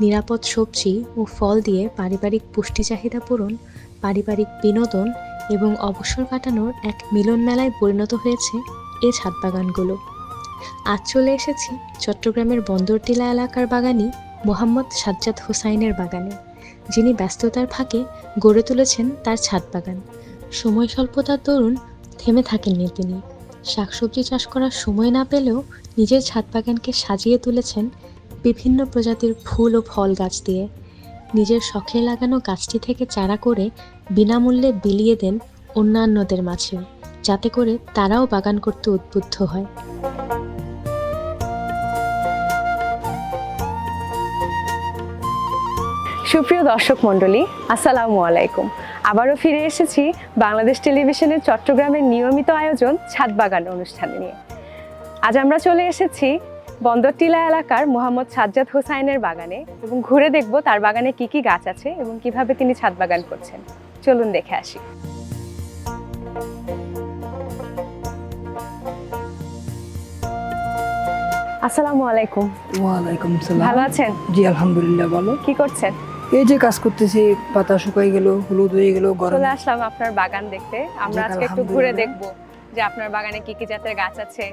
নিরাপদ সবজি ও ফল দিয়ে পারিবারিক পুষ্টি চাহিদা পূরণ, পারিবারিক বিনোদন এবং অবসর কাটানোর এক মিলন মেলায় পরিণত হয়েছে এ ছাদ বাগানগুলো আজ চলে এসেছি চট্টগ্রামের বন্দরটিলা এলাকার বাগানি মোহাম্মদ সাজ্জাদ হোসাইনের বাগানে। যিনি ব্যস্ততার ফাঁকে গড়ে তুলেছেন তার ছাদ বাগান সময় স্বল্পতার দরুন থেমে থাকেননি তিনি। শাকসবজি চাষ করার সময় না পেলেও নিজের ছাদ বাগানকে সাজিয়ে তুলেছেন বিভিন্ন প্রজাতির ফুল ও ফল গাছ দিয়ে নিজের শখে লাগানো গাছটি থেকে চারা করে বিনামূল্যে বিলিয়ে দেন অন্যান্যদের মাঝেও যাতে করে তারাও বাগান করতে উদ্বুদ্ধ হয়। সুপ্রিয় দর্শক মণ্ডলী, আসসালামু আলাইকুম। আবারও ফিরে এসেছি বাংলাদেশ টেলিভিশনের চট্টগ্রামের নিয়মিত আয়োজন ছাদ বাগান অনুষ্ঠানে নিয়ে। আজ আমরা চলে এসেছি বন্দরটিলা এলাকার মোহাম্মদ সাজ্জাদ হোসাইনের বাগানে এবং ঘুরে দেখব তার বাগানে কি কি গাছ আছে এবং কীভাবে তিনি ছাদ বাগান করছেন। চলুন দেখে আসি। আসসালামু আলাইকুম। ওয়ালাইকুম সালাম। ভালো আছেন? জি আলহামদুলিল্লাহ ভালো। কি করছেন? এই যে কাজ করতেছি পাতা শুকাই গেল হলুদ হয়ে গেল গরম। চলে আসলাম আপনার বাগান দেখতে। আমরা আজকে একটু ঘুরে। দেখব যে আপনার বাগানে কি কি জাতের গাছ আছে।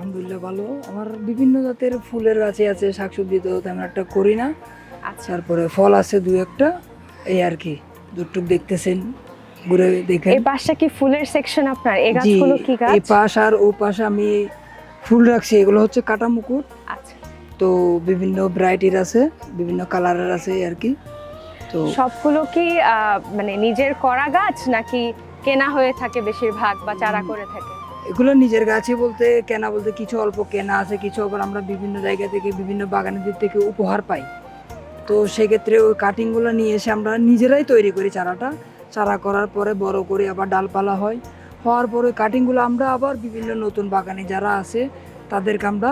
আলহামদুলিল্লাহ ভালো। আমার বিভিন্ন জাতের ফুলের গাছে আছে শাকসবজি তো তেমন একটা করি না। আচ্ছা। তারপরে ফল আছে দু একটা এই আর কি। দুটুক দেখতেছেন ঘুরে দেখেন। এই পাশটা কি ফুলের সেকশন আপনার? এই গাছগুলো কি গাছ? এই পাশ আর ও পাশ আমি ফুল রাখছি এগুলো হচ্ছে কাটা মুকুট। আচ্ছা। তো বিভিন্ন ভ্যারাইটির আছে বিভিন্ন কালারের আছে আর কি। তো সবগুলো কি মানে নিজের করা গাছ নাকি কেনা হয়ে থাকে বেশিরভাগ বা চারা করে থাকে? এগুলো নিজের গাছে বলতে কেনা বলতে কিছু অল্প কেনা আছে, কিছু আবার আমরা বিভিন্ন জায়গা থেকে, বিভিন্ন বাগানের দিক থেকে উপহার পাই। তো সেক্ষেত্রে ওই কাটিংগুলো নিয়ে এসে আমরা নিজেরাই তৈরি করি চারাটা। চারা করার পরে বড় করে আবার ডালপালা হয়। হওয়ার পরে কাটিংগুলো আমরা আবার বিভিন্ন নতুন বাগানে যারা আছে, তাদেরকে আমরা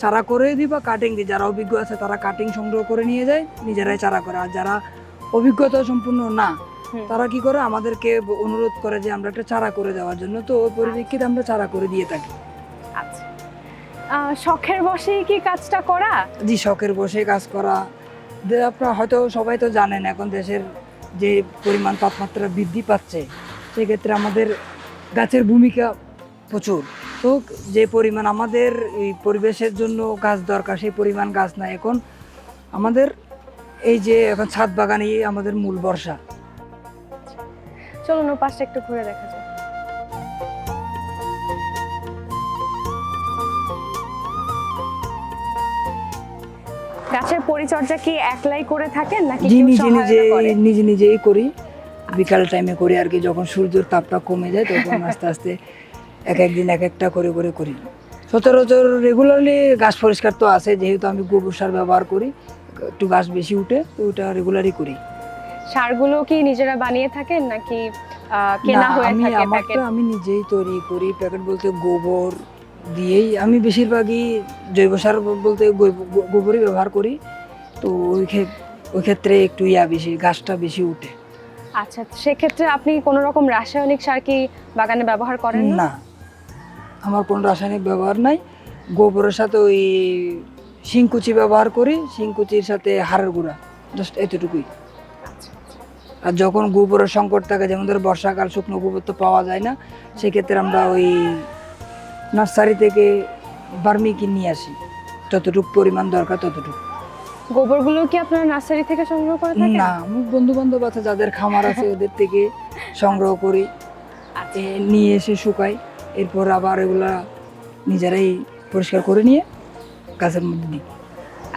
চারা করে দিই বা কাটিং দিই। যারা অভিজ্ঞ আছে তারা কাটিং সংগ্রহ করে নিয়ে যায়, নিজেরাই চারা করে। আর যারা অভিজ্ঞতা সম্পূর্ণ না। তারা কি করে? আমাদেরকে অনুরোধ করে যে আমরা একটা চারা করে দেওয়ার জন্য। তো ওই পরিপ্রেক্ষিতে আমরা চারা করে দিয়ে থাকি। আচ্ছা। শখের বসেই কি কাজটা করা? জি শখের বসে কাজ করা। আপনারা হয়তো সবাই তো জানেন এখন দেশের যে পরিমাণ তাপমাত্রা বৃদ্ধি পাচ্ছে সেক্ষেত্রে আমাদের গাছের ভূমিকা প্রচুর। তো যে পরিমাণ আমাদের এই পরিবেশের জন্য গাছ দরকার সেই পরিমাণ গাছ নাই। এখন আমাদের এই যে এখন ছাদ বাগানই আমাদের মূল ভরসা চলুন ও পাশটা একটু ঘুরে দেখা যাক। গাছের পরিচর্যা কি একলাই করে থাকেন নাকি জি নিজে নিজে নিজে নিজেই করি। বিকাল টাইমে করি আর কি যখন সূর্যের তাপটা কমে যায় তখন আস্তে আস্তে এক একদিন এক একটা করে করে করি। সচরাচর রেগুলারলি গাছ পরিষ্কার তো আছে যেহেতু আমি গোবর সার ব্যবহার করি একটু গাছ বেশি উঠে তো ওটা রেগুলারই করি। সারগুলো কি নিজেরা বানিয়ে থাকেন নাকি কেনা হয়ে থাকে প্যাকেট? আমি নিজেই তৈরি করি প্যাকেট বলতে গোবর দিয়েই। আমি বেশিরভাগই জৈব সার বলতে গোবরই ব্যবহার করি। তো ওই ওই ক্ষেত্রে একটু ইয়া বেশি গাছটা বেশি উঠে। আচ্ছা সেক্ষেত্রে আপনি কোনো রকম রাসায়নিক সার কি বাগানে ব্যবহার করেন না আমার কোনো রাসায়নিক ব্যবহার নাই। গোবরের সাথে ওই শিংকুচি ব্যবহার করি শিংকুচির সাথে হাড়ের গুঁড়া জাস্ট এতটুকুই। আর যখন গোবরের সংকট থাকে যেমন ধরো বর্ষাকাল শুকনো গোবর তো পাওয়া যায় না সেক্ষেত্রে আমরা ওই নার্সারি থেকে বার্মি কিনে নিয়ে আসি। যতটুকু পরিমাণ দরকার ততটুকু। গোবরগুলো কি আপনারা নার্সারি থেকে সংগ্রহ করে থাকেন? না বন্ধু বান্ধব আছে যাদের খামার আছে ওদের থেকে সংগ্রহ করি। আচ্ছা। নিয়ে এসে শুকাই এরপর আবার এগুলা নিজেরাই পরিষ্কার করে নিয়ে গাছের মধ্যে দিই।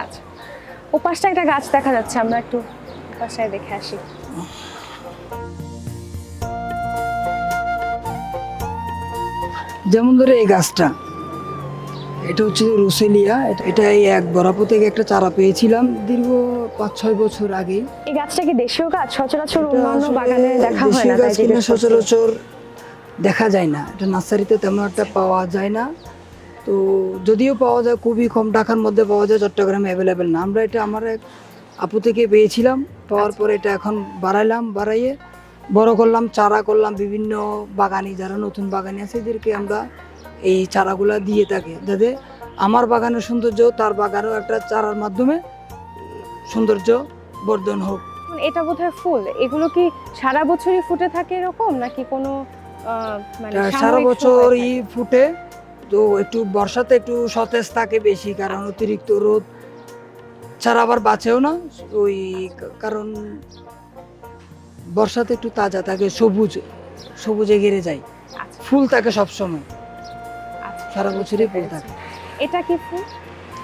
আচ্ছা। ও পাশটা একটা গাছ দেখা যাচ্ছে আমরা একটু পাশটায় দেখে আসি। যেমন ধরে এই গাছটা এটা হচ্ছে রুসেলিয়া এটা- এই এক বরাপো থেকে একটা চারা পেয়েছিলাম দীর্ঘ পাঁচ ছয় বছর আগেই। এই গাছটা কি দেশীয় গাছ? সচরাচর অন্যান্য বাগানে দেখা হয় না গাছ কিনা সচরাচর দেখা যায় না। এটা নার্সারিতে তেমন একটা পাওয়া যায় না। তো যদিও পাওয়া যায় খুবই কম টাকার মধ্যে পাওয়া যায় চট্টগ্রামে অ্যাভেলেবেল না। আমরা এটা আমার এক আপু থেকে পেয়েছিলাম পাওয়ার আচ্ছা। পরে এটা এখন বাড়াইলাম বাড়াইয়ে বড় করলাম চারা করলাম বিভিন্ন বাগানি যারা নতুন বাগানি আছে এদেরকে আমরা এই চারাগুলা দিয়ে থাকি। যাতে আমার বাগানের সৌন্দর্য তার বাগানও একটা চারার মাধ্যমে সৌন্দর্য বর্ধন হোক। এটা বোধহয় ফুল। এগুলো কি সারা বছরই ফুটে থাকে এরকম নাকি কোনো মানে সারা বছরই ফুটে তো একটু বর্ষাতে একটু সতেজ থাকে বেশি কারণ অতিরিক্ত রোদ ছাড়া আবার বাঁচেও না। ওই কারণ বর্ষাতে একটু তাজা থাকে সবুজ সবুজে ঘিরে যায়। আচ্ছা, ফুল থাকে সবসময়। আচ্ছা, সারা বছরই ফুল থাকে। এটা কি ফুল?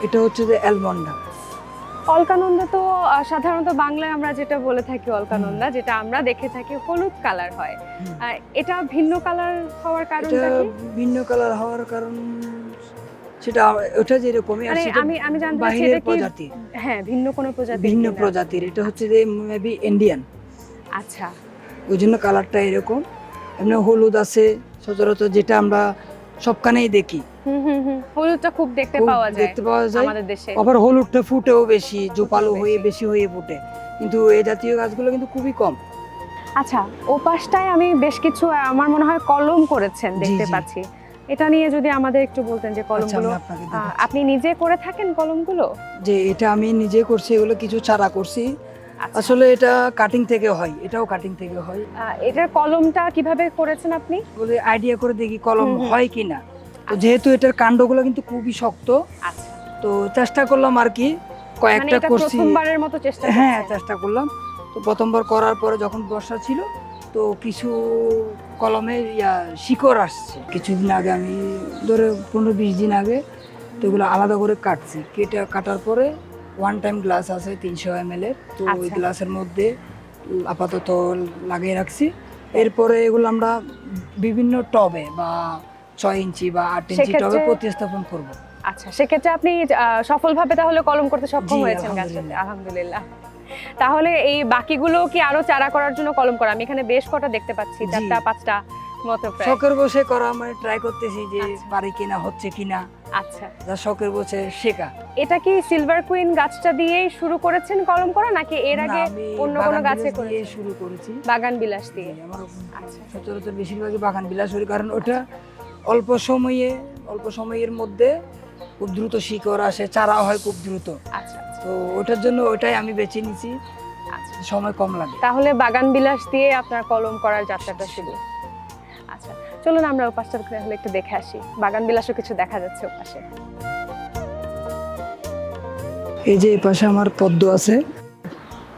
এটা হচ্ছে যে অ্যালমন্ডা। অলকানন্দা তো সাধারণত বাংলায় আমরা যেটা বলে থাকি অলকানন্দা যেটা আমরা দেখে থাকি হলুদ কালার হয়। এটা ভিন্ন কালার হওয়ার এটা কারণটা কি? ভিন্ন কালার হওয়ার কারণ সেটা ওটা যেরকমই আর সেটা আমি আমি জানতে চাচ্ছি এটা কি প্রজাতি হ্যাঁ ভিন্ন কোনো প্রজাতি ভিন্ন প্রজাতির। এটা হচ্ছে যে মেবি ইন্ডিয়ান আচ্ছা। ওই জন্য কালারটা এরকম। এমনি হলুদ আছে সচরাচর যেটা আমরা সবখানেই দেখি। হুম হুম হুম। হলুদটা খুব দেখতে পাওয়া যায় দেখতে পাওয়া যায়। আমাদের দেশে। আবার হলুদটা ফুটেও বেশি জোপালো হয়ে বেশি। হয়ে ফুটে। কিন্তু এই জাতীয় গাছগুলো কিন্তু খুবই কম। আচ্ছা ওপাশটায় আমি বেশ কিছু আমার মনে হয় কলম করেছেন দেখতে পাচ্ছি। এটা নিয়ে যদি আমাদের একটু বলতেন যে আচ্ছা কলমগুলো। আপনি নিজে করে থাকেন কলমগুলো? যে এটা আমি নিজে করছি এগুলো কিছু চারা করছি। আচ্ছা। আসলে এটা কাটিং থেকে হয় এটাও কাটিং থেকে হয়। এটার কলমটা কীভাবে করেছেন আপনি? বলে আইডিয়া করে দেখি কলম। হয় কিনা। তো যেহেতু এটার কাণ্ডগুলো কিন্তু খুবই শক্ত আচ্ছা। তো চেষ্টা করলাম আর কি মানে কয়েকটা করছি। প্রথমবারের মতো চেষ্টা হ্যাঁ। চেষ্টা করলাম। তো প্রথমবার করার পরে যখন বর্ষা ছিল তো কিছু কলমের ইয়া শিকড় আসছে। কিছুদিন আগে আমি ধরে পনেরো বিশ দিন আগে তো এগুলো আলাদা করে কাটছি। কেটে কাটার পরে ওয়ান টাইম গ্লাস আছে তিনশো এম এর। তো ওই আচ্ছা। গ্লাসের মধ্যে আপাতত লাগিয়ে রাখছি। এরপরে এগুলো আমরা বিভিন্ন টবে বা ছয় ইঞ্চি বা আট ইঞ্চি টবে প্রতিস্থাপন করব। আচ্ছা সেক্ষেত্রে আপনি সফলভাবে তাহলে কলম করতে সক্ষম হয়েছেন আলহামদুলিল্লাহ। তাহলে এই বাকিগুলো কি আরও চারা করার জন্য কলম করা? আমি এখানে বেশ কটা দেখতে পাচ্ছি চারটা পাঁচটা মতো শখের বসে করা মানে ট্রাই করতেছি যে আচ্ছা। পারি কিনা হচ্ছে কিনা। আচ্ছা। যা শখের বসে শেখা। এটা কি সিলভার কুইন গাছটা দিয়েই শুরু করেছেন কলম করা নাকি এর আগে অন্য কোনো গাছে করেছেন? শুরু করেছি। বাগান বিলাস দিয়ে। আমার আচ্ছা। সচরাচর বেশিরভাগই বাগান বিলাস করি কারণ ওটা অল্প সময়ে অল্প সময়ের মধ্যে খুব দ্রুত শিকড় আসে চারা হয় খুব দ্রুত। আচ্ছা আচ্ছা, তো ওটার জন্য ওটাই আমি বেছে নিছি। আচ্ছা। সময় কম লাগে। তাহলে বাগান বিলাস দিয়ে আপনার কলম করার যাত্রাটা শুরু। আচ্ছা চলুন আমরা ওপাশটা তাহলে একটু দেখে আসি। বাগান বিলাসও কিছু দেখা যাচ্ছে ওপাশে। এই যে এই পাশে আমার পদ্ম আছে।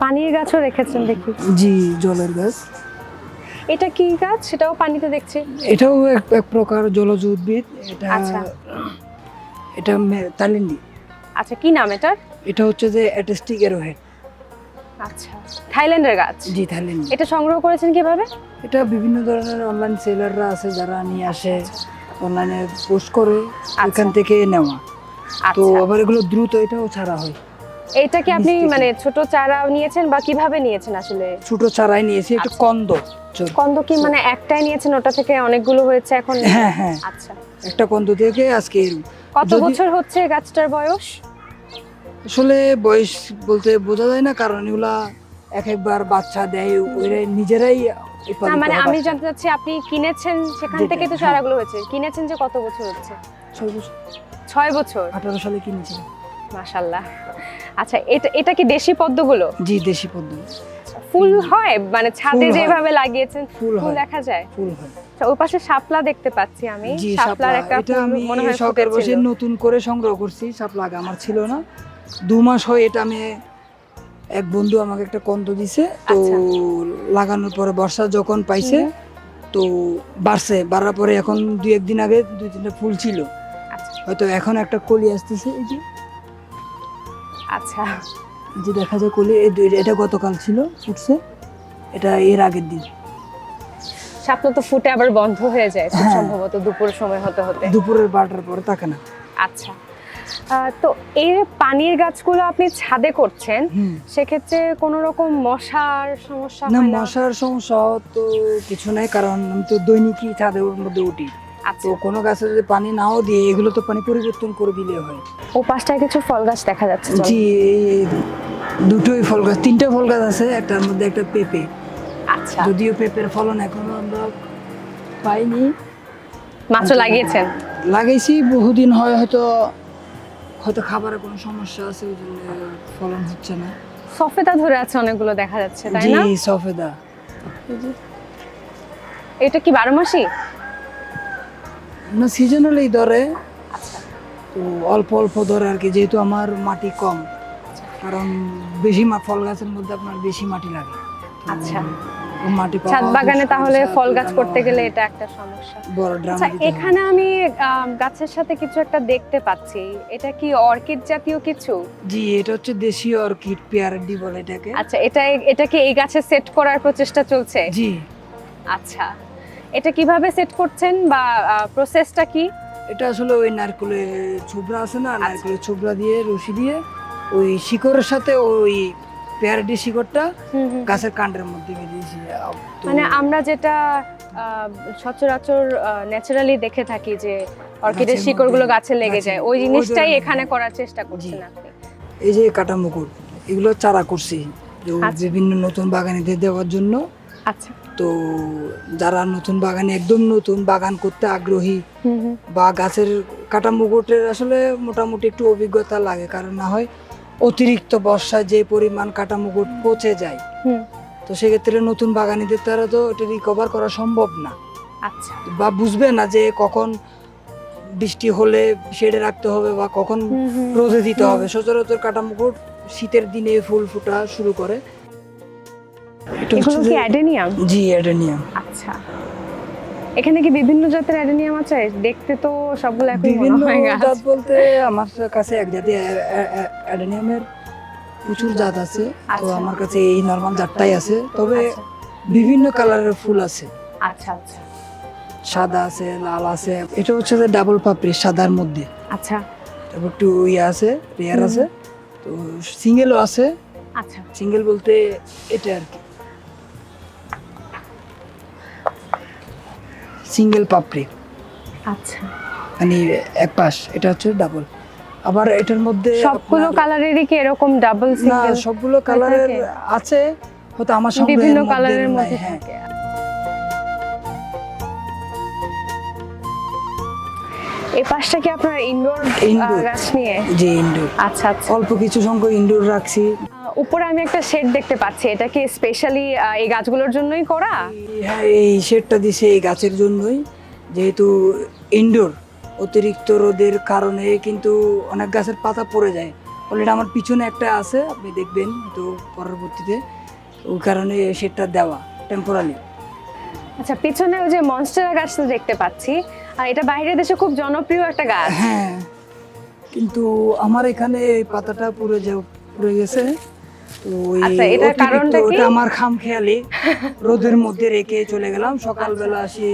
পানির গাছও রেখেছেন দেখি। জি জলের গাছ। এটা কি গাছ? সেটাও পানিতে দেখছি। এটাও এক এক প্রকার জলজ উদ্ভিদ। এটা আচ্ছা। এটা তালিন্ডি আচ্ছা কি নাম এটার? এটা হচ্ছে যে অ্যাটেস্টিক এরোহেড। আচ্ছা। থাইল্যান্ডের গাছ? জি থাইল্যান্ড এটা সংগ্রহ করেছেন কীভাবে? এটা বিভিন্ন ধরনের অনলাইন সেলাররা আছে যারা নিয়ে আসে অনলাইনে পোস্ট করে এখান থেকে নেওয়া। তো আচ্ছা। আবার এগুলো দ্রুত এটাও ছাড়া হয়। এটা কি আপনি মানে ছোট চারা নিয়েছেন বা কীভাবে নিয়েছেন আসলে? ছোট চারাই নিয়েছি একটু আচ্ছা। কন্দ কন্দ কি মানে একটাই নিয়েছেন ওটা থেকে অনেকগুলো হয়েছে এখন? হ্যাঁ হ্যাঁ। আচ্ছা। একটা কন্দ থেকে আজকে কত বছর হচ্ছে গাছটার বয়স? আসলে বয়স বলতে বোঝা যায় না কারণ এগুলা এক একবার বাচ্চা দেয় ওরা নিজেরাই মানে আমি জানতে চাচ্ছি আপনি কিনেছেন সেখান থেকে তো। চারাগুলো হয়েছে। কিনেছেন যে কত বছর হচ্ছে? ছয় বছর। ছয় বছর? আঠারো সালে কিনেছিলাম। মাশাল্লাহ আচ্ছা এটা এটা কি দেশি পদ্মগুলো? জি দেশি পদ্ধতি ফুল হয়? মানে ছাদে যেভাবে লাগিয়েছেন ফুল দেখা যায়? ফুল হয়। আচ্ছা, ওই পাশে শাপলা দেখতে পাচ্ছি আমি। শাপলার শাপলা। একটা মনে হয় শখের বসে নতুন করে সংগ্রহ করছি শাপলা আমার ছিল না। দু মাস হয় এটা আমি এক বন্ধু আমাকে একটা কন্দ দিছে তো আচ্ছা। লাগানোর পরে বর্ষা যখন পাইছে তো বাড়ছে বাড়ার পরে এখন দুই একদিন আগে দুই তিনটা ফুল ছিল। আচ্ছা। হয়তো এখন একটা কলি আসতেছে এই যে। আচ্ছা। যে দেখা যায় কলি এই এটা গতকাল ছিল ফুটছে। এটা এর আগের দিন। শাপলা তো ফুটে আবার বন্ধ হয়ে যায় খুব হ্যাঁ। সম্ভবত দুপুর সময় হতে হতে। দুপুরের বারোটার পরে থাকে না। আচ্ছা। তো এই পানির গাছগুলো আপনি ছাদে করছেন সেক্ষেত্রে কোনো রকম মশার সমস্যা না মশার সমস্যা তো কিছু নাই কারণ আমি তো দৈনিকই ছাদের মধ্যে উঠি। আচ্ছা। তো কোনো গাছে যদি পানি নাও দিয়ে এগুলো তো পানি পরিবর্তন করে দিলে হয়। ও পাশটায় কিছু ফল গাছ দেখা যাচ্ছে। জি দুটোই ফল গাছ তিনটে ফল গাছ আছে একটার মধ্যে একটা পেঁপে। আচ্ছা। যদিও পেঁপের ফলন এখনও আমরা পাইনি। মাত্র লাগিয়েছেন? লাগাইছি বহুদিন হয় হয়তো হয়তো খাবারের কোনো সমস্যা আছে ওই জন্য ফলন হচ্ছে না। সফেদা ধরে আছে অনেকগুলো দেখা যাচ্ছে তাই না? জি সফেদা এটা কি বারো মাসি না সিজনালি ধরে। তো অল্প অল্প ধরে আর কি যেহেতু আমার মাটি কম। কারণ বেশি ফল গাছের মধ্যে আপনার বেশি মাটি লাগে। আচ্ছা। মাটি ছাদ বাগানে তাহলে ফল গাছ করতে গেলে এটা একটা সমস্যা। বড় ড্রাম আচ্ছা এখানে আমি গাছের সাথে কিছু একটা দেখতে পাচ্ছি। এটা কি অর্কিড জাতীয় কিছু? জি এটা হচ্ছে দেশীয় অর্কিড পিয়ারডি বলে এটাকে। আচ্ছা এটা এটা কি এই গাছে সেট করার প্রচেষ্টা চলছে? জি। আচ্ছা এটা কীভাবে সেট করছেন বা প্রসেসটা কি? এটা আসলে ওই নারকেলের ছোবরা আছে আচ্ছা। না নারকেলের ছোবরা দিয়ে রশি দিয়ে ওই শিকড়ের সাথে ওই পেয়ারডি শিকড়টা গাছের কাণ্ডের মধ্যে বেরিয়েছি মানে আমরা যেটা সচরাচর ন্যাচারালি দেখে থাকি যে অর্কিডের শিকড়গুলো গাছে লেগে যায়। ওই জিনিসটাই এখানে। করার চেষ্টা করছেন আপনি। এই যে কাটা মুকুট এগুলো চারা করছি। আচ্ছা। বিভিন্ন নতুন বাগানিদের দেওয়ার জন্য। আচ্ছা। তো যারা নতুন বাগানে একদম নতুন বাগান করতে আগ্রহী বা গাছের কাটা মুকুটের আসলে মোটামুটি একটু অভিজ্ঞতা লাগে। কারণ না হয় অতিরিক্ত বর্ষায় যে পরিমাণ কাটা মুকুট পচে যায় তো সেক্ষেত্রে নতুন বাগানিদের দ্বারা তো এটা রিকভার করা সম্ভব না। আচ্ছা। বা বুঝবে না যে কখন বৃষ্টি হলে শেডে রাখতে হবে বা কখন রোদে দিতে হবে। সচরাচর কাটা মুকুট শীতের দিনে ফুল ফোটা শুরু করে। এটা এগুলো কি অ্যাডেনিয়াম? জি অ্যাডেনিয়াম। আচ্ছা। এখানে কি বিভিন্ন জাতের অ্যাডেনিয়াম আছে? দেখতে তো সবগুলো একই বিভিন্ন জাত বলতে আমার কাছে এক জাতি অ্যাডেনিয়ামের প্রচুর জাত আছে। তো আচ্ছা। আমার কাছে এই নর্মাল জাতটাই আছে। তবে আচ্ছা। বিভিন্ন কালারের ফুল আছে। আচ্ছা আচ্ছা। সাদা আছে লাল আছে। এটা হচ্ছে যে ডাবল পাপড়ি সাদার মধ্যে। আচ্ছা। তারপর একটু ইয়ে আছে রেয়ার আছে। তো সিঙ্গেলও আছে। আচ্ছা। সিঙ্গেল বলতে এটা আর কি। সিঙ্গেল পাপড়ি। আচ্ছা। মানে এক পাশ এটা হচ্ছে ডাবল আবার এটার মধ্যে সবগুলো কালারেরই কি এরকম ডাবল সিঙ্গেল সবগুলো কালারের আছে হয়তো আমার সঙ্গে বিভিন্ন কালারের মধ্যে হ্যাঁ। থাকে। এই পাশটা কি আপনার ইনডোর Indoor। গাছ নিয়ে? যে ইনডোর আচ্ছা আচ্ছা। অল্প কিছু সংখ্যক ইনডোর রাখছি। উপরে আমি একটা শেড দেখতে পাচ্ছি। এটা কি স্পেশালি এই গাছগুলোর জন্যই করা? হ্যাঁ এই শেডটা দিছে এই গাছের জন্যই। যেহেতু ইনডোর অতিরিক্ত রোদের কারণে কিন্তু অনেক গাছের পাতা পড়ে যায়। অলরেডি আমার পিছনে একটা আছে আপনি দেখবেন তো পরবর্তীতে। ওই কারণে শেডটা দেওয়া টেম্পোরালি আচ্ছা পিছনে ওই যে মনস্টার গাছটা দেখতে পাচ্ছি। আর এটা বাইরের দেশে খুব জনপ্রিয় একটা গাছ। হ্যাঁ কিন্তু আমার এখানে এই পাতাটা পুরো যে পুড়ে গেছে। তো আচ্ছা, এটার কারণটা কি? আমার খাম খেয়ালি রোদের মধ্যে রেখে চলে গেলাম। সকালবেলা আসি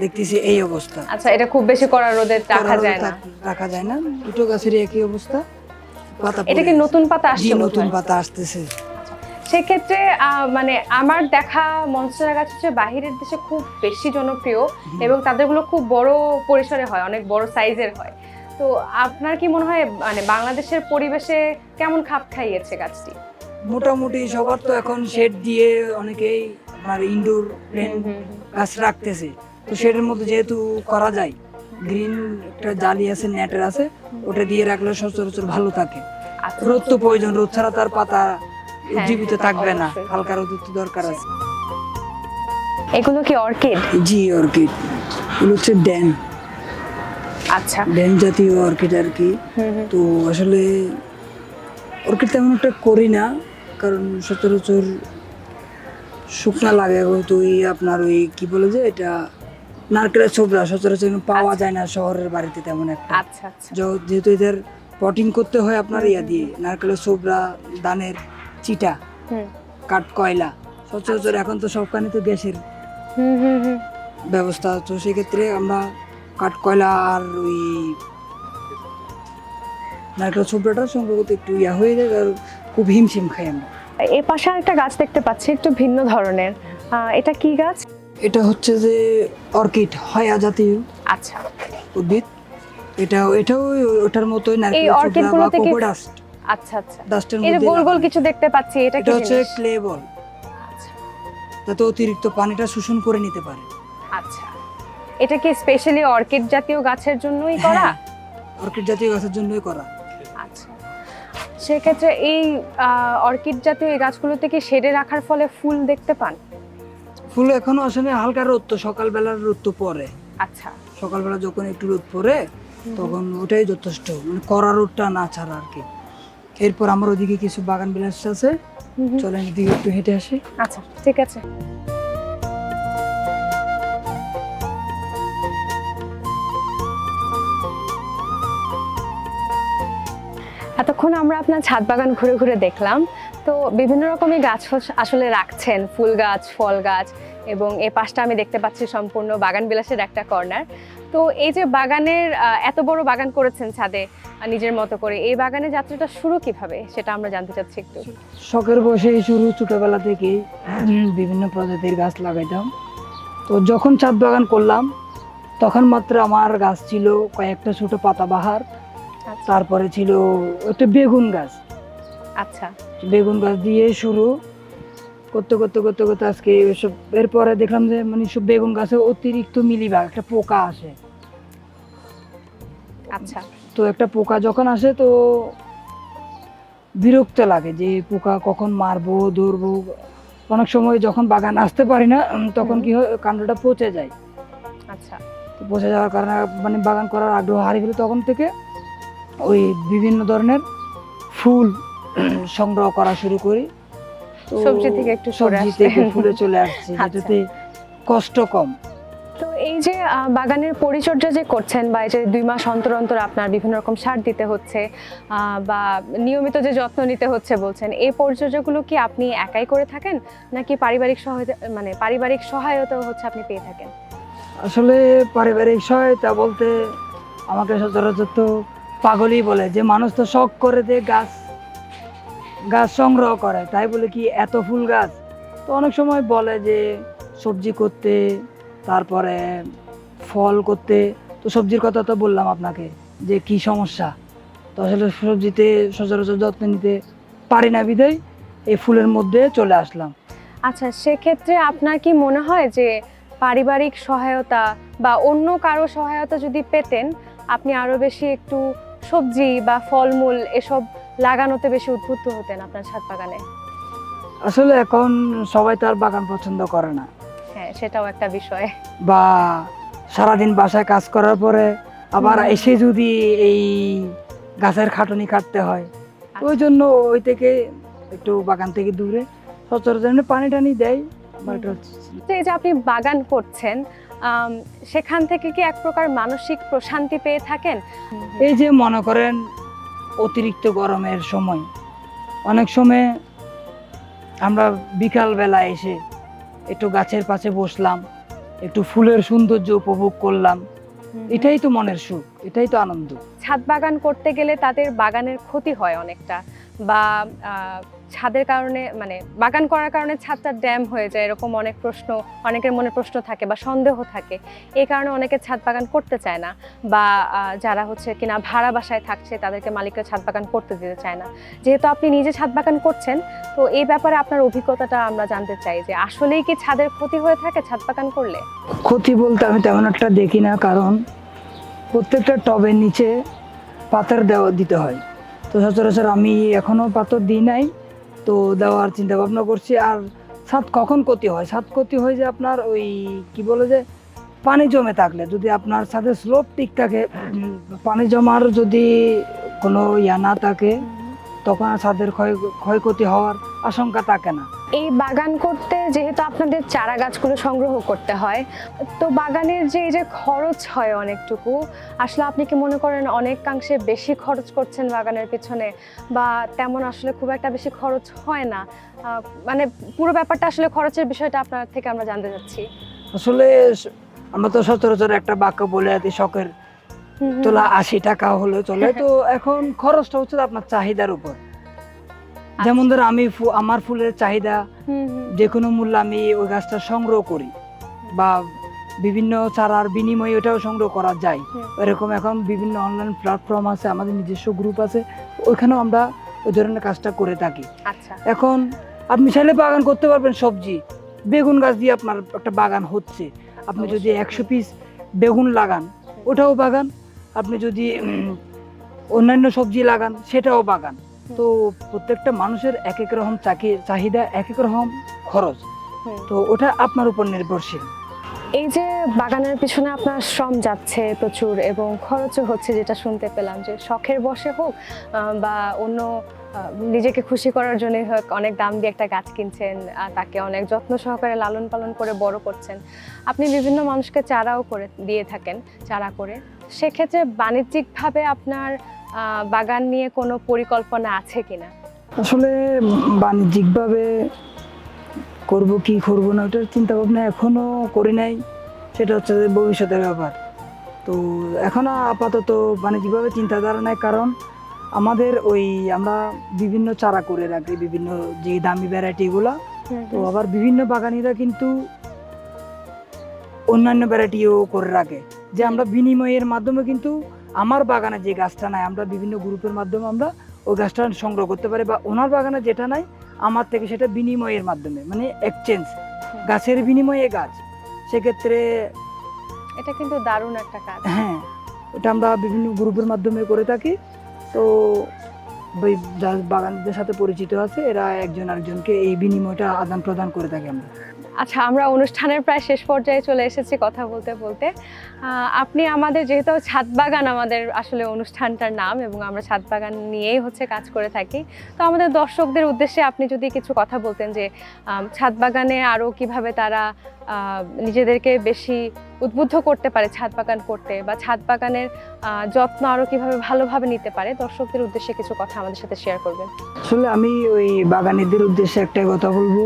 দেখতেছি এই অবস্থা। আচ্ছা এটা খুব বেশি কড়া রোদে রাখা যায় না। রাখা যায় না। দুটো গাছের একই অবস্থা। পাতা এটা কি নতুন পাতা আসছে নতুন পাতা আসতেছে। সেক্ষেত্রে মানে আমার দেখা মনস্টার গাছ হচ্ছে বাহিরের দেশে খুব বেশি জনপ্রিয় এবং তাদেরগুলো খুব বড় পরিসরে হয় অনেক বড় সাইজের হয়। তো আপনার কি মনে হয় মানে বাংলাদেশের পরিবেশে কেমন খাপ খাইয়েছে গাছটি? মোটামুটি সবার তো এখন শেড দিয়ে অনেকেই আপনার ইনডোর প্লেন। গাছ রাখতেছে। তো শেডের মধ্যে যেহেতু করা যায় গ্রিন একটা জালি আছে নেটের আছে ওটা দিয়ে রাখলে সচরাচর ভালো থাকে। আচ্ছা। রোদ তো প্রয়োজন রোদ ছাড়া তার পাতা হ্যাঁ, জীবিত থাকবে না। হালকা রোদ তো দরকার আছে। এগুলো কি অর্কিড? জি অর্কিড। এগুলো হচ্ছে ড্যান আচ্ছা। ড্যান জাতীয় অর্কিড আর কি। তো আসলে অর্কিড তেমন একটা করি না কারণ সচরাচর শুকনা লাগে তো ওই আপনার ওই কি বলে যে এটা নারকেলের ছোবরা সচরাচর পাওয়া যায় না শহরের বাড়িতে তেমন একটা। আচ্ছা আচ্ছা। যেহেতু এদের পটিং করতে হয় আপনার ইয়া দিয়ে নারকেলের ছোবরা দানের চিটা কাঠ কয়লা সচরাচর এখন তো সবখানে তো গ্যাসের ব্যবস্থা তো সেক্ষেত্রে আমরা কাঠ কয়লা আর ওই নারকেল ছোবড়াটা সম্ভবত একটু ইয়া হয়ে যায় আর খুব হিমশিম খাই আমরা। এ পাশে একটা গাছ দেখতে পাচ্ছি একটু ভিন্ন ধরনের। এটা কি গাছ? এটা হচ্ছে যে অর্কিড হয়া জাতীয় আচ্ছা। উদ্ভিদ। এটা এটাও ওটার মতোই নারকেল ছোবড়া বা কোকো ডাস্ট আচ্ছা আচ্ছা। ডাস্টের মধ্যে গোল গোল কিছু দেখতে পাচ্ছি এটা কি হচ্ছে ক্লে বল আচ্ছা, যাতে অতিরিক্ত পানিটা শোষণ করে নিতে পারে। আচ্ছা। এটা কি স্পেশালি অর্কিড জাতীয় গাছের জন্যই করা? হ্যাঁ, অর্কিড জাতীয় গাছের জন্যই করা। আচ্ছা। সেক্ষেত্রে এই অর্কিড জাতীয় এই গাছগুলোতে কি শেডে রাখার ফলে ফুল দেখতে পান? ফুল এখনও আসলে হালকা রোদ তো সকালবেলার রোদ তো পরে। আচ্ছা। সকালবেলা যখন একটু রোদ পরে তখন ওটাই যথেষ্ট মানে কড়া রোদটা না ছাড়া আর কি। এরপর আমার ওদিকে কিছু বাগান বিলাস আছে। চলেন এদিকে একটু হেঁটে আসি। আচ্ছা ঠিক আছে। এতক্ষণ আমরা আপনার ছাদ বাগান ঘুরে ঘুরে দেখলাম, তো বিভিন্ন রকমের গাছ আসলে রাখছেন, ফুল গাছ, ফল গাছ, এবং এই পাশটা আমি দেখতে পাচ্ছি সম্পূর্ণ বাগান বিলাসের একটা কর্নার। তো এই যে বাগানের এত বড় বাগান করেছেন ছাদে নিজের মতো করে, এই বাগানের যাত্রাটা শুরু কীভাবে? সেটা আমরা জানতে চাচ্ছি একটু। শখের বসে শুরু ছোটবেলা থেকে, বিভিন্ন প্রজাতির গাছ লাগাইতাম। তো যখন ছাদ বাগান করলাম, তখন মাত্র আমার গাছ ছিল কয়েকটা ছোট পাতাবাহার তারপরে ছিল একটা বেগুন গাছ। আচ্ছা। বেগুন গাছ দিয়ে শুরু করতে করতে করতে করতে আজকে সব এরপরে দেখলাম যে মানে সব বেগুন গাছে অতিরিক্ত মিলিবাগ একটা পোকা আসে। আচ্ছা। তো একটা পোকা যখন আসে তো বিরক্ত লাগে যে পোকা কখন মারবো ধরবো। অনেক সময় যখন বাগান আসতে পারি না তখন। কি হয় কাণ্ডটা পচে যায়। আচ্ছা। পচে যাওয়ার কারণে মানে বাগান করার আগ্রহ হারিয়ে ফেলে তখন থেকে। ওই বিভিন্ন ধরনের ফুল সংগ্রহ করা শুরু করি সবজি থেকে একটু সবজি। থেকে ফুলে চলে আসছে আচ্ছা। যেটাতে কষ্ট কম তো এই যে বাগানের পরিচর্যা যে করছেন বা এই যে দুই মাস অন্তর অন্তর আপনার বিভিন্ন রকম সার দিতে হচ্ছে বা নিয়মিত যে যত্ন নিতে হচ্ছে বলছেন এই পরিচর্যাগুলো কি আপনি একাই করে থাকেন নাকি পারিবারিক সহায়তা মানে পারিবারিক সহায়তাও হচ্ছে আপনি পেয়ে থাকেন আসলে পারিবারিক সহায়তা বলতে আমাকে সচরাচর তো পাগলই বলে যে মানুষ তো শখ করে যে গাছ গাছ সংগ্রহ করে। তাই বলে কি এত ফুল গাছ? তো অনেক সময় বলে যে সবজি করতে, তারপরে ফল করতে। তো সবজির কথা তো বললাম আপনাকে যে কি সমস্যা? তো আসলে সবজিতে সচরাচর যত্ন নিতে পারি না বিধায় এই ফুলের মধ্যে চলে আসলাম। আচ্ছা সেক্ষেত্রে আপনার কি মনে হয় যে পারিবারিক সহায়তা বা অন্য কারও সহায়তা যদি পেতেন, আপনি আরও বেশি একটু সবজি বা ফলমূল এসব লাগানোতে বেশি উদ্বুদ্ধ হতেন আপনার ছাদ বাগানে? আসলে এখন সবাই তার বাগান পছন্দ করে না। হ্যাঁ সেটাও একটা বিষয়। বা সারাদিন বাসায় কাজ করার পরে আবার এসে যদি এই গাছের খাটুনি কাটতে হয় ওই জন্য ওই থেকে একটু বাগান থেকে দূরে সচরাচর পানি টানি দেয়। এই যে আপনি বাগান করছেন সেখান থেকে কি এক প্রকার মানসিক প্রশান্তি পেয়ে থাকেন? এই যে মনে করেন অতিরিক্ত গরমের সময় অনেক সময় আমরা বিকাল বেলা এসে একটু গাছের পাশে বসলাম একটু ফুলের সৌন্দর্য উপভোগ করলাম এটাই তো মনের সুখ এটাই তো আনন্দ। ছাদ বাগান করতে গেলে তাদের বাগানের ক্ষতি হয় অনেকটা বা ছাদের কারণে মানে বাগান করার কারণে ছাদটা ড্যাম হয়ে যায়, এরকম অনেক প্রশ্ন, অনেকের মনে প্রশ্ন থাকে বা সন্দেহ থাকে। এই কারণে অনেকে ছাদ বাগান করতে চায় না বা যারা হচ্ছে কিনা ভাড়া বাসায় থাকছে, তাদেরকে মালিকরা ছাদ বাগান করতে দিতে চায় না। যেহেতু আপনি নিজে ছাদ বাগান করছেন, তো এই ব্যাপারে আপনার অভিজ্ঞতাটা আমরা জানতে চাই যে আসলেই কি ছাদের ক্ষতি হয়ে থাকে ছাদ বাগান করলে? ক্ষতি বলতে আমি তেমন একটা দেখি না, কারণ প্রত্যেকটা টবের নিচে পাথর দেওয়া, দিতে হয়। তো সচরাচর আমি এখনও পাথর দিই নাই। তো দেওয়ার চিন্তা ভাবনা করছি। আর ছাদ কখন ক্ষতি হয়? ছাদ ক্ষতি হয় যে আপনার ওই কি বলে যে, পানি জমে থাকলে। যদি আপনার সাথে স্লোপ ঠিক থাকে পানি জমার যদি কোনো ইয়া না থাকে, তখন ছাদের ক্ষয়, ক্ষয়ক্ষতি হওয়ার আশঙ্কা থাকে না। এই বাগান করতে যেহেতু আপনাদের চারা গাছগুলো সংগ্রহ করতে হয় তো বাগানের যে এই যে খরচ হয় অনেকটুকু আসলে আপনি কি মনে করেন অনেকাংশে বেশি খরচ করছেন বাগানের পিছনে? বা তেমন আসলে খুব একটা বেশি খরচ হয় না? মানে পুরো ব্যাপারটা আসলে খরচের বিষয়টা আপনার থেকে আমরা জানতে চাচ্ছি। আসলে আমরা তো সচরাচর একটা বাক্য বলে আছি শখের। তোলা আশি টাকা হলে চলে। তো এখন খরচটা হচ্ছে আপনার চাহিদার উপর। যেমন ধরো আমি ফু- আমার ফুলের চাহিদা। যে কোনো মূল্যে আমি ওই গাছটা সংগ্রহ করি বা বিভিন্ন চারার বিনিময়ে ওটাও সংগ্রহ করা যায়। এরকম এখন বিভিন্ন অনলাইন প্ল্যাটফর্ম আছে আমাদের নিজস্ব গ্রুপ আছে ওইখানেও আমরা ওই ধরনের কাজটা করে থাকি। আচ্ছা। এখন আপনি চাইলে বাগান করতে পারবেন সবজি বেগুন গাছ দিয়ে আপনার একটা বাগান হচ্ছে। আপনি যদি একশো পিস বেগুন লাগান ওটাও বাগান। আপনি যদি অন্যান্য সবজি লাগান সেটাও বাগান। তো প্রত্যেকটা মানুষের এক এক রকম চাকি- চাহিদা এক এক রকম খরচ। তো ওটা আপনার উপর নির্ভরশীল। এই যে বাগানের পিছনে আপনার শ্রম যাচ্ছে প্রচুর এবং খরচও হচ্ছে যেটা শুনতে পেলাম যে শখের বসে হোক বা অন্য নিজেকে খুশি করার জন্য হোক অনেক দাম দিয়ে একটা গাছ কিনছেন তাকে অনেক যত্ন সহকারে লালন পালন করে বড় করছেন। আপনি বিভিন্ন মানুষকে চারাও করে দিয়ে থাকেন চারা করে। সেক্ষেত্রে বাণিজ্যিকভাবে আপনার বাগান নিয়ে কোনো পরিকল্পনা আছে কিনা? আসলে বাণিজ্যিকভাবে করব কি করব না ওটার চিন্তা ভাবনা এখনও করি নাই। সেটা হচ্ছে যে ভবিষ্যতের ব্যাপার। তো এখনও আপাতত বাণিজ্যিকভাবে চিন্তাধারা নাই কারণ আমাদের ওই আমরা বিভিন্ন চারা করে রাখি বিভিন্ন যে দামি ভ্যারাইটিগুলো তো আবার বিভিন্ন বাগানিরা কিন্তু অন্যান্য ভ্যারাইটিও করে রাখে। যে আমরা বিনিময়ের মাধ্যমে কিন্তু আমার বাগানে যে গাছটা নাই আমরা বিভিন্ন গ্রুপের মাধ্যমে আমরা ওই গাছটা সংগ্রহ করতে পারি বা ওনার বাগানে যেটা নাই আমার থেকে সেটা বিনিময়ের মাধ্যমে মানে এক্সচেঞ্জ গাছের বিনিময়ে গাছ। সেক্ষেত্রে এটা কিন্তু দারুণ একটা কাজ। হ্যাঁ এটা আমরা বিভিন্ন গ্রুপের মাধ্যমে করে থাকি। তো ওই বাগানদের সাথে পরিচিত আছে এরা একজন আরেকজনকে এই বিনিময়টা আদান প্রদান করে থাকি আমরা। আচ্ছা আমরা অনুষ্ঠানের প্রায় শেষ পর্যায়ে চলে এসেছি কথা বলতে বলতে। আপনি আমাদের যেহেতু ছাদ বাগান আমাদের আসলে অনুষ্ঠানটার নাম এবং আমরা ছাদ বাগান নিয়েই হচ্ছে কাজ করে থাকি, তো আমাদের দর্শকদের উদ্দেশ্যে আপনি যদি কিছু কথা বলতেন যে ছাদ বাগানে আরও কীভাবে তারা নিজেদেরকে বেশি উদ্বুদ্ধ করতে পারে ছাদ বাগান করতে বা ছাদ বাগানের যত্ন আরও কীভাবে ভালোভাবে নিতে পারে, দর্শকদের উদ্দেশ্যে কিছু কথা আমাদের সাথে শেয়ার করবেন। আসলে আমি ওই বাগানিদের উদ্দেশ্যে একটাই কথা বলব।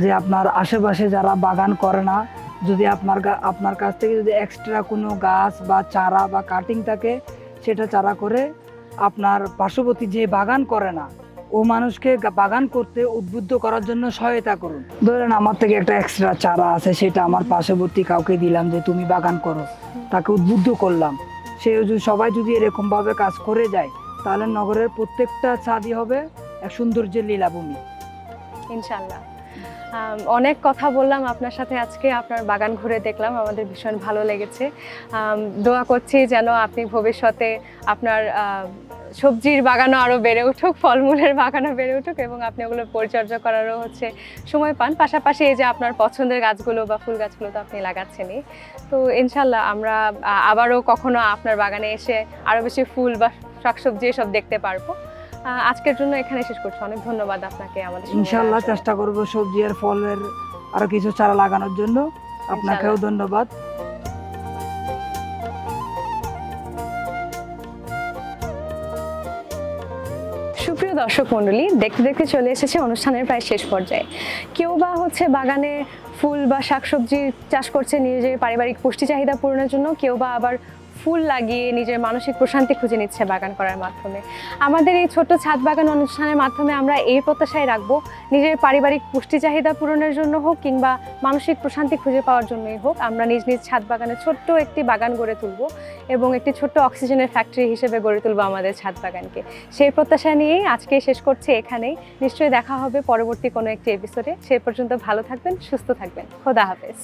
যে আপনার আশেপাশে যারা বাগান করে না, যদি আপনার আপনার কাছ থেকে যদি এক্সট্রা কোনো গাছ বা চারা বা কাটিং থাকে, সেটা চারা করে আপনার পার্শ্ববর্তী যে বাগান করে না, ও মানুষকে বাগান করতে উদ্বুদ্ধ করার জন্য সহায়তা করুন। ধরেন আমার থেকে একটা এক্সট্রা চারা আছে, সেটা আমার পার্শ্ববর্তী কাউকে দিলাম যে তুমি বাগান করো, তাকে উদ্বুদ্ধ করলাম। সে যদি সবাই যদি এরকমভাবে কাজ করে যায়, তাহলে নগরের প্রত্যেকটা ছাদই হবে এক সৌন্দর্যের লীলাভূমি। ইনশাল্লাহ অনেক কথা বললাম আপনার সাথে আজকে, আপনার বাগান ঘুরে দেখলাম, আমাদের ভীষণ ভালো লেগেছে। দোয়া করছি যেন আপনি ভবিষ্যতে আপনার সবজির বাগানও আরও বেড়ে উঠুক, ফলমূলের বাগানও বেড়ে উঠুক এবং আপনি ওগুলো পরিচর্যা করারও হচ্ছে সময় পান। পাশাপাশি এই যে আপনার পছন্দের গাছগুলো বা ফুল গাছগুলো তো আপনি লাগাচ্ছেনই। তো ইনশাল্লাহ আমরা আবারও কখনো আপনার বাগানে এসে আরও বেশি ফুল বা শাকসবজি এসব দেখতে পারব। আজকের জন্য এখানে শেষ করছি। অনেক ধন্যবাদ আপনাকে আমাদের সঙ্গে ইনশাল্লাহ চেষ্টা করব সবজি আর ফলের আরও কিছু চারা লাগানোর জন্য। আপনাকেও ধন্যবাদ। সুপ্রিয় দর্শক মণ্ডলী দেখতে দেখতে চলে এসেছে অনুষ্ঠানের প্রায় শেষ পর্যায়ে। কেউ বা হচ্ছে বাগানে ফুল বা শাকসবজি চাষ করছে নিজের পারিবারিক পুষ্টি চাহিদা পূরণের জন্য কেউ বা আবার ফুল লাগিয়ে নিজের মানসিক প্রশান্তি খুঁজে নিচ্ছে বাগান করার মাধ্যমে। আমাদের এই ছোট্ট ছাদ বাগান অনুষ্ঠানের মাধ্যমে আমরা এই প্রত্যাশায় রাখব, নিজের পারিবারিক পুষ্টি চাহিদা পূরণের জন্য হোক কিংবা মানসিক প্রশান্তি খুঁজে পাওয়ার জন্যই হোক, আমরা নিজ নিজ ছাদ বাগানে ছোট্ট একটি বাগান গড়ে তুলবো এবং একটি ছোট্ট অক্সিজেনের ফ্যাক্টরি হিসেবে গড়ে তুলবো আমাদের ছাদ বাগানকে। সেই প্রত্যাশা নিয়েই আজকে শেষ করছি এখানেই। নিশ্চয়ই দেখা হবে পরবর্তী কোনো একটি এপিসোডে সেই পর্যন্ত ভালো থাকবেন, সুস্থ থাকবেন। খোদা হাফেজ।